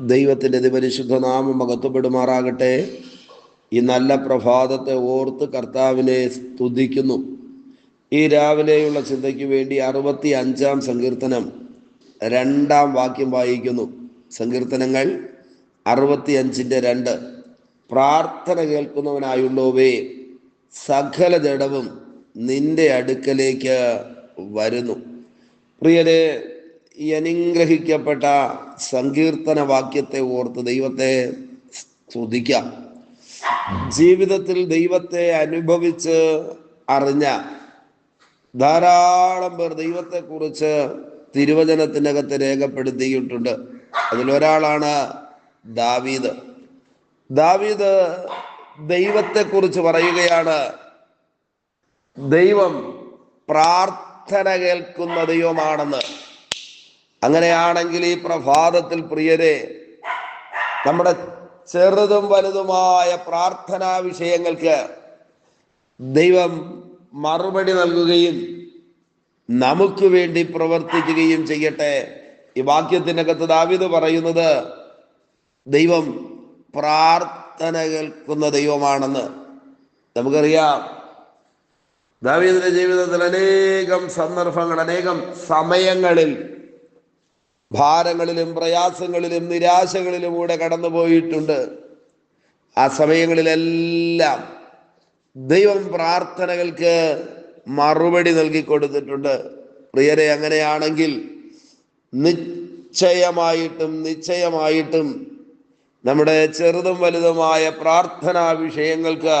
ദൈവത്തിന്റെ അതിപരിശുദ്ധ നാമം മകത്വപ്പെടുമാറാകട്ടെ ഈ നല്ല പ്രഭാതത്തെ ഓർത്ത് കർത്താവിനെ സ്തുതിക്കുന്നു. ഈ രാവിലെയുള്ള ചിന്തയ്ക്ക് വേണ്ടി അറുപത്തി അഞ്ചാം സങ്കീർത്തനം രണ്ടാം വാക്യം വായിക്കുന്നു. സങ്കീർത്തനങ്ങൾ അറുപത്തി അഞ്ചിന്റെ രണ്ട്. പ്രാർത്ഥന കേൾക്കുന്നവനായുള്ളവേ സകല ജഡവും നിന്റെ അടുക്കലേക്ക് വരുന്നു. പ്രിയരെ ഈ അനുഗ്രഹിക്കപ്പെട്ട സങ്കീർത്തന വാക്യത്തെ ഓർത്ത് ദൈവത്തെ സ്തുതിക്കാം. ജീവിതത്തിൽ ദൈവത്തെ അനുഭവിച്ച് അറിഞ്ഞ ധാരാളം പേർ ദൈവത്തെക്കുറിച്ച് തിരുവചനത്തിനകത്ത് രേഖപ്പെടുത്തിയിട്ടുണ്ട്. അതിലൊരാളാണ് ദാവീദ്. ദാവീദ് ദൈവത്തെക്കുറിച്ച് പറയുകയാണ് ദൈവം പ്രാർത്ഥന കേൾക്കുന്ന ദൈവമാണെന്ന്. അങ്ങനെയാണെങ്കിൽ ഈ പ്രഭാതത്തിൽ പ്രിയരെ നമ്മുടെ ചെറുതും വലുതുമായ പ്രാർത്ഥനാ വിഷയങ്ങൾക്ക് ദൈവം മറുപടി നൽകുകയും നമുക്ക് വേണ്ടി പ്രവർത്തിക്കുകയും ചെയ്യട്ടെ. ഈ വാക്യത്തിനകത്ത് ദാവിത് പറയുന്നത് ദൈവം പ്രാർത്ഥന കേൾക്കുന്ന ദൈവമാണെന്ന്. നമുക്കറിയാം ദാവീദിന്റെ ജീവിതത്തിൽ അനേകം സന്ദർഭങ്ങൾ അനേകം സമയങ്ങളിൽ ഭാരങ്ങളിലും പ്രയാസങ്ങളിലും നിരാശകളിലുമൂടെ കടന്നു പോയിട്ടുണ്ട് ആ സമയങ്ങളിലെല്ലാം ദൈവം പ്രാർത്ഥനകൾക്ക് മറുപടി നൽകി കൊടുത്തിട്ടുണ്ട് പ്രിയരെ അങ്ങനെയാണെങ്കിൽ നിശ്ചയമായിട്ടും നിശ്ചയമായിട്ടും നമ്മുടെ ചെറുതും വലുതുമായ പ്രാർത്ഥനാ വിഷയങ്ങൾക്ക്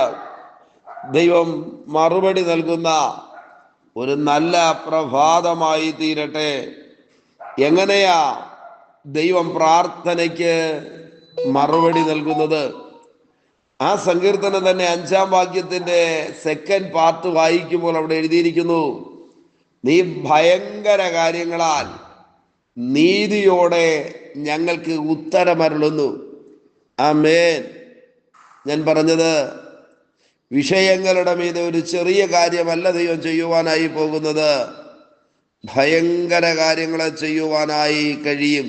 ദൈവം മറുപടി നൽകുന്ന ഒരു നല്ല പ്രഭാതമായി തീരട്ടെ. എങ്ങനെയാ ദൈവം പ്രാർത്ഥനയ്ക്ക് മറുപടി നൽകുന്നത്? ആ സങ്കീർത്തനം തന്നെ അഞ്ചാം വാക്യത്തിന്റെ സെക്കൻഡ് പാർട്ട് വായിക്കുമ്പോൾ അവിടെ എഴുതിയിരിക്കുന്നു. നീ ഭയങ്കര കാര്യങ്ങളാൽ നീതിയോടെ ഞങ്ങൾക്ക് ഉത്തരമരുളുന്നു. ആ മേൻ ഞാൻ പറഞ്ഞത് വിഷയങ്ങളുടെ മീതെ ഒരു ചെറിയ കാര്യമല്ല ദൈവം ചെയ്യുവാനായി പോകുന്നത്. ഭയങ്കര കാര്യങ്ങളെ ചെയ്യുവാനായി കഴിയും.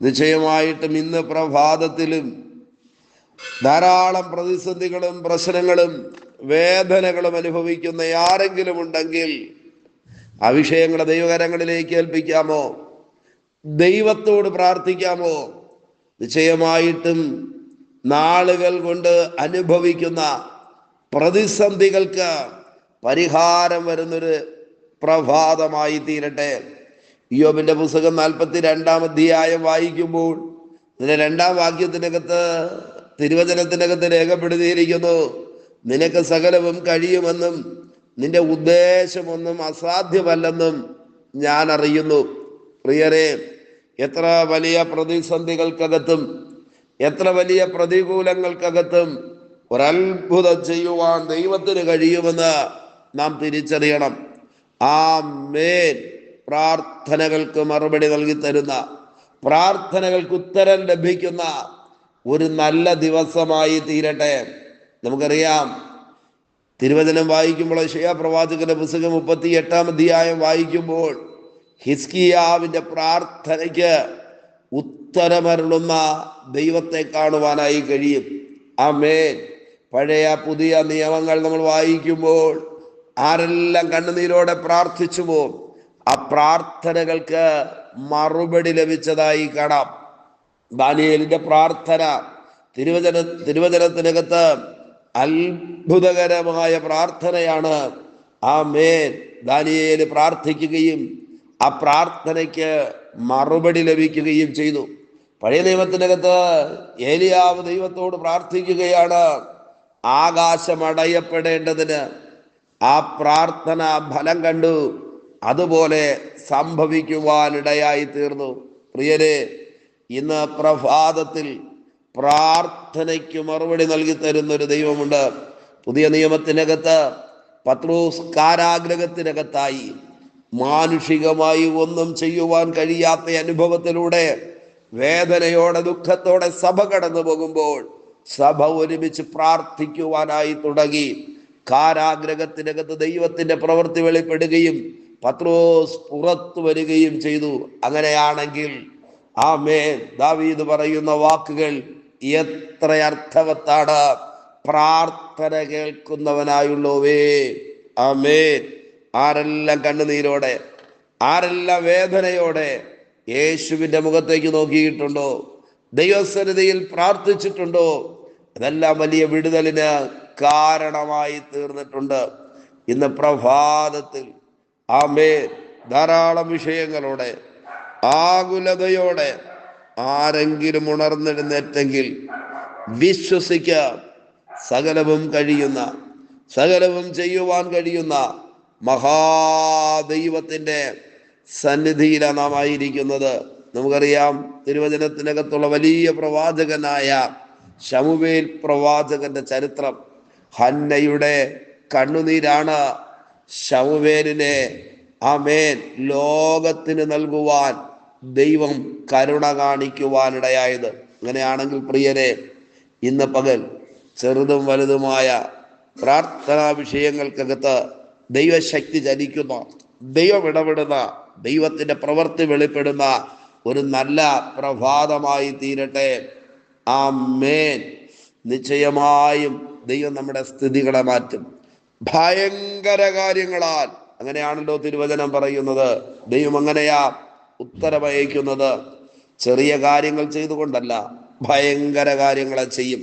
നിശ്ചയമായിട്ടും ഇന്ന് പ്രഭാതത്തിലും ധാരാളം പ്രതിസന്ധികളും പ്രശ്നങ്ങളും വേദനകളും അനുഭവിക്കുന്ന ആരെങ്കിലും ഉണ്ടെങ്കിൽ ആ വിഷയങ്ങളെ ദൈവകരങ്ങളിലേക്ക് ഏൽപ്പിക്കാമോ? ദൈവത്തോട് പ്രാർത്ഥിക്കാമോ? നിശ്ചയമായിട്ടും നാളുകൾ കൊണ്ട് അനുഭവിക്കുന്ന പ്രതിസന്ധികൾക്ക് പരിഹാരം വരുന്നൊരു പ്രഭാതമായി തീരട്ടെ യോബിന്റെ പുസ്തകം നാൽപ്പത്തി രണ്ടാം അധ്യായം വായിക്കുമ്പോൾ ഇതിന്റെ രണ്ടാം വാക്യത്തിനകത്ത് തിരുവചനത്തിനകത്ത് രേഖപ്പെടുത്തിയിരിക്കുന്നു നിനക്ക് സകലവും കഴിയുമെന്നും നിന്റെ ഉദ്ദേശമൊന്നും അസാധ്യമല്ലെന്നും ഞാൻ അറിയുന്നു. പ്രിയരെ എത്ര വലിയ പ്രതിസന്ധികൾക്കകത്തും എത്ര വലിയ പ്രതികൂലങ്ങൾക്കകത്തും ഒരത്ഭുതം ചെയ്യുവാൻ ദൈവത്തിന് കഴിയുമെന്ന് നാം തിരിച്ചറിയണം. ആ മേൻ പ്രാർത്ഥനകൾക്ക് മറുപടി നൽകി തരുന്ന പ്രാർത്ഥനകൾക്ക് ഉത്തരം ലഭിക്കുന്ന ഒരു നല്ല ദിവസമായി തീരട്ടെ. നമുക്കറിയാം തിരുവചനം വായിക്കുമ്പോൾ ഷെയ പ്രവാചകന്റെ പുസ്തകം മുപ്പത്തി എട്ടാം അധ്യായം വായിക്കുമ്പോൾ ഹിസ്കിയാവിന്റെ പ്രാർത്ഥനയ്ക്ക് ഉത്തരമരുളുന്ന ദൈവത്തെ കാണുവാനായി കഴിയും. ആ മേൻ പഴയ പുതിയ നിയമങ്ങൾ നമ്മൾ വായിക്കുമ്പോൾ ആരെല്ലാം കണ്ണുനീരോടെ പ്രാർത്ഥിച്ചുവോ ആ പ്രാർത്ഥനകൾക്ക് മറുപടി ലഭിച്ചതായി കാണാം. ദാനിയേലിന്റെ പ്രാർത്ഥന തിരുവചന തിരുവചനത്തിനകത്ത് അത്ഭുതകരമായ പ്രാർത്ഥനയാണ്. ആ മേൻ ദാനിയേൽ പ്രാർത്ഥിക്കുകയും ആ പ്രാർത്ഥനയ്ക്ക് മറുപടി ലഭിക്കുകയും ചെയ്തു. പഴയ നിയമത്തിനകത്ത് ഏലിയാവ് ദൈവത്തോട് പ്രാർത്ഥിക്കുകയാണ്. ആകാശം അടയപ്പെടേണ്ടതിന് ആ പ്രാർത്ഥന ഫലം കണ്ടു. അതുപോലെ സംഭവിക്കുവാനിടയായി തീർന്നു പ്രിയരെ ഇന്ന് പ്രഭാതത്തിൽ പ്രാർത്ഥനയ്ക്ക് മറുപടി നൽകി തരുന്ന ഒരു ദൈവമുണ്ട്. പുതിയ നിയമത്തിനകത്ത് പത്രൂസ് കാരാഗ്രഹത്തിനകത്തായി മാനുഷികമായി ഒന്നും ചെയ്യുവാൻ കഴിയാത്ത അനുഭവത്തിലൂടെ വേദനയോടെ ദുഃഖത്തോടെ സഭ കടന്നു പോകുമ്പോൾ സഭ ഒരുമിച്ച് പ്രാർത്ഥിക്കുവാനായി തുടങ്ങി. കാരാഗ്രഹത്തിനകത്ത് ദൈവത്തിന്റെ പ്രവൃത്തി വെളിപ്പെടുകയും പത്രോസ് പുറത്തു വരികയും ചെയ്തു. അങ്ങനെയാണെങ്കിൽ ആ മേ ദാവീദ് പറയുന്ന വാക്കുകൾ എത്ര അർത്ഥവത്താണ്. പ്രാർത്ഥന കേൾക്കുന്നവനായുള്ളവേ. ആമേൻ. ആരെല്ലാം കണ്ണുനീരോടെ ആരെല്ലാം വേദനയോടെ യേശുവിന്റെ മുഖത്തേക്ക് നോക്കിയിട്ടുണ്ടോ? ദൈവസന്നിധിയിൽ പ്രാർത്ഥിച്ചിട്ടുണ്ടോ? അതെല്ലാം വലിയ വിടുതലിന് കാരണമായി തീർന്നിട്ടുണ്ട്. ഇന്ന് പ്രഭാതത്തിൽ ആമേ ധാരാളം വിഷയങ്ങളോടെ ആകുലതയോടെ ആരെങ്കിലും ഉണർന്നെഴുന്നേറ്റെങ്കിൽ വിശ്വസിക്ക സകലവും കഴിയുന്ന സകലവും ചെയ്യുവാൻ കഴിയുന്ന മഹാദൈവത്തിന്റെ സന്നിധിയിലാണ് നാം ആയിരിക്കുന്നത്. നമുക്കറിയാം തിരുവചനത്തിനകത്തുള്ള വലിയ പ്രവാചകനായ ശമുവേൽ പ്രവാചകന്റെ ചരിത്രം. ഹന്നയുടെ കണ്ണുനീരാണ് ശമുവേലിനെ. അമേൻ ലോകത്തിന് നൽകുവാൻ ദൈവം കരുണ കാണിക്കുവാനിടയായത്. അങ്ങനെയാണെങ്കിൽ പ്രിയരെ ഇന്ന് പകൽ ചെറുതും വലുതുമായ പ്രാർത്ഥനാ വിഷയങ്ങൾക്കകത്ത് ദൈവശക്തി ചലിക്കുന്ന ദൈവം ഇടപെടുന്ന ദൈവത്തിന്റെ പ്രവൃത്തി വെളിപ്പെടുന്ന ഒരു നല്ല പ്രഭാതമായി തീരട്ടെ. ആ മേൻ നിശ്ചയമായും ദൈവം നമ്മുടെ സ്ഥിതികളെ മാറ്റും. ഭയങ്കര കാര്യങ്ങളാൽ. അങ്ങനെയാണല്ലോ തിരുവചനം പറയുന്നത്. ദൈവം അങ്ങനെയാ ഉത്തരവയക്കുന്നത് ചെറിയ കാര്യങ്ങൾ ചെയ്തുകൊണ്ടല്ല ഭയങ്കര കാര്യങ്ങളെ ചെയ്യും.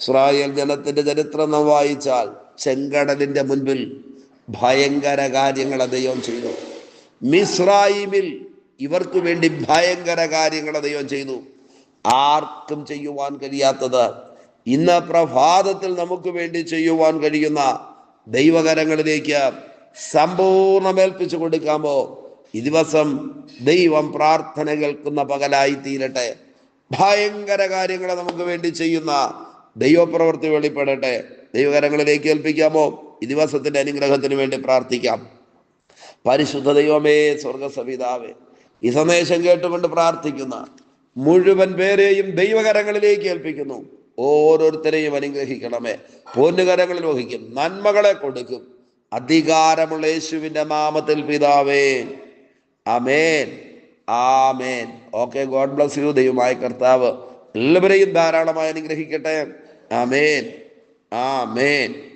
ഇസ്രായേൽ ജനത്തിന്റെ ചരിത്രം നാം വായിച്ചാൽ ചെങ്കടലിന്റെ മുൻപിൽ ഭയങ്കര കാര്യങ്ങളെ ദൈവം ചെയ്തു. മിസ്രായിമിൽ ഇവർക്ക് വേണ്ടി ഭയങ്കര കാര്യങ്ങളെ ദൈവം ചെയ്തു. ആർക്കും ചെയ്യുവാൻ കഴിയാത്തത് ഇന്ന് പ്രഭാതത്തിൽ നമുക്ക് വേണ്ടി ചെയ്യുവാൻ കഴിയുന്ന ദൈവകരങ്ങളിലേക്ക് സമ്പൂർണമേൽപ്പിച്ചു കൊടുക്കാമോ? ഈ ദിവസം ദൈവം പ്രാർത്ഥന കേൾക്കുന്ന പകലായി തീരട്ടെ. ഭയങ്കര കാര്യങ്ങളെ നമുക്ക് വേണ്ടി ചെയ്യുന്ന ദൈവപ്രവൃത്തി വെളിപ്പെടട്ടെ. ദൈവകരങ്ങളിലേക്ക് ഏൽപ്പിക്കാമോ? ഈ ദിവസത്തിന്റെ അനുഗ്രഹത്തിന് വേണ്ടി പ്രാർത്ഥിക്കാം. പരിശുദ്ധ ദൈവമേ സ്വർഗസവിതാവേ ഈ സന്ദേശം കേട്ടുകൊണ്ട് പ്രാർത്ഥിക്കുന്ന മുഴുവൻ പേരെയും ദൈവകരങ്ങളിലേക്ക് ഏൽപ്പിക്കുന്നു. ഓരോരുത്തരെയും അനുഗ്രഹിക്കണമേ. പൊന്നുകരങ്ങളിൽ വഹിക്കും നന്മകളെ കൊടുക്കും. അധികാരമുള്ള യേശുവിന്റെ നാമത്തിൽ പിതാവേ. അമേൻ ആമേൻ. ഓക്കെ ഗോഡ് ബ്ലസ് യു ദൈവമായ കർത്താവ്. എല്ലാവരെയും ധാരാളമായി അനുഗ്രഹിക്കട്ടെ. ആമേൻ. ആമേൻ.